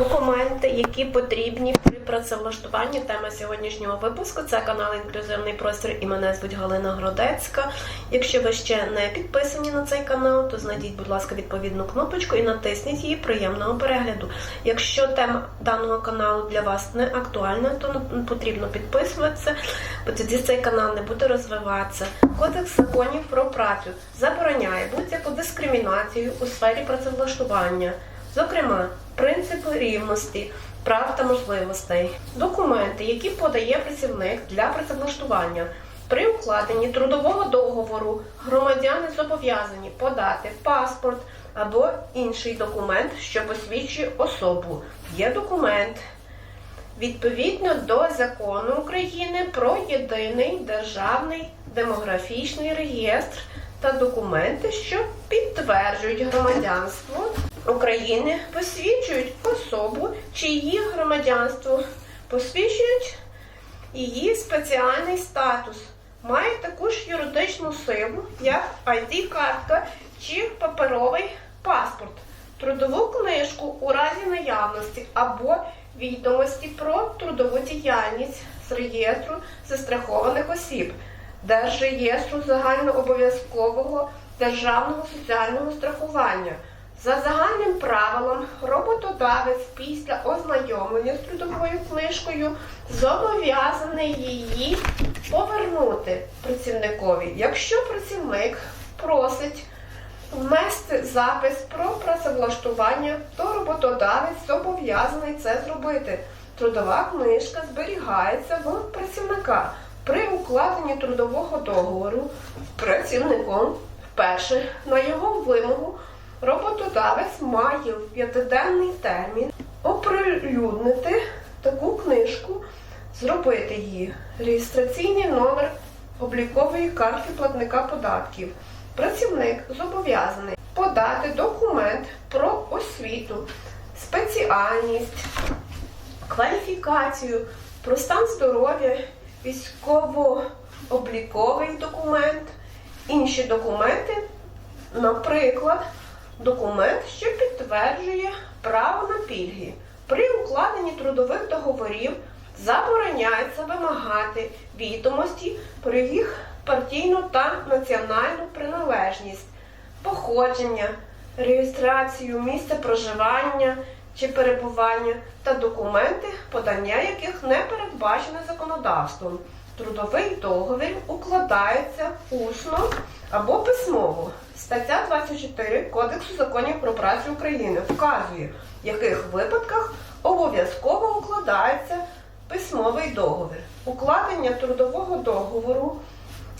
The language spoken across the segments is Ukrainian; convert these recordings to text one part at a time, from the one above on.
Документи, які потрібні при працевлаштуванні. Тема сьогоднішнього випуску це канал Інклюзивний простір і мене звуть Галина Гродецька. Якщо ви ще не підписані на цей канал, то знайдіть, будь ласка, відповідну кнопочку і натисніть її приємного перегляду. Якщо тема даного каналу для вас не актуальна, то потрібно підписуватися, бо тоді цей канал не буде розвиватися. Кодекс законів про працю забороняє будь-яку дискримінацію у сфері працевлаштування. Зокрема, принципи рівності, прав та можливостей, документи, які подає працівник для працевлаштування. При укладенні трудового договору громадяни зобов'язані подати паспорт або інший документ, що посвідчує особу. Є документ відповідно до закону України про єдиний державний демографічний реєстр та документи, що підтверджують громадянство України, посвідчують особу, чи її громадянство, посвідчують її спеціальний статус, має таку ж юридичну силу, як ID-картка чи паперовий паспорт, трудову книжку у разі наявності або відомості про трудову діяльність з реєстру застрахованих осіб, Держреєстру загальнообов'язкового державного соціального страхування. За загальним правилом, роботодавець після ознайомлення з трудовою книжкою зобов'язаний її повернути працівникові, якщо працівник просить внести запис про працевлаштування, то роботодавець зобов'язаний це зробити. Трудова книжка зберігається в працівника. При укладенні трудового договору працівником вперше на його вимогу роботодавець має в п'ятиденний термін оприлюднити таку книжку, зробити її реєстраційний номер облікової картки платника податків. Працівник зобов'язаний подати документ про освіту, спеціальність, кваліфікацію, про стан здоров'я, військово-обліковий документ, інші документи, наприклад, документ, що підтверджує право на пільги. При укладенні трудових договорів забороняється вимагати відомості про їх партійну та національну приналежність, походження, реєстрацію місця проживання чи перебування та документи, подання яких не передбачене законодавством. Трудовий договір укладається усно або письмово. Стаття 24 Кодексу законів про працю України вказує, в яких випадках обов'язково укладається письмовий договір. Укладення трудового договору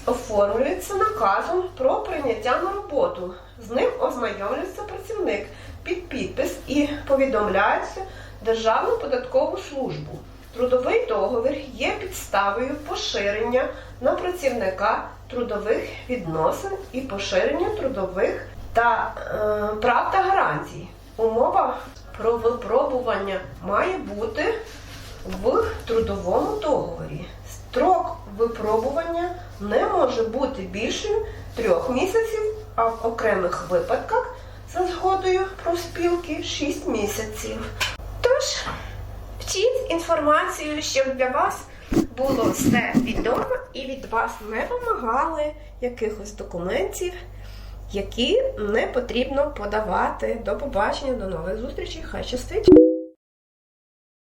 оформлюється наказом про прийняття на роботу. З ним ознайомлюється працівник під підпис і повідомляється Державну податкову службу. Трудовий договір є підставою поширення на працівника трудових відносин і поширення трудових та е, прав та гарантій. Умова про випробування має бути в трудовому договорі. Строк випробування не може бути більшим трьох місяців, а в окремих випадках за згодою профспілки 6 місяців. Тож, вчіть інформацію, щоб для вас було все відомо і від вас не вимагали якихось документів, які не потрібно подавати. До побачення, до нових зустрічей. Хай щастить!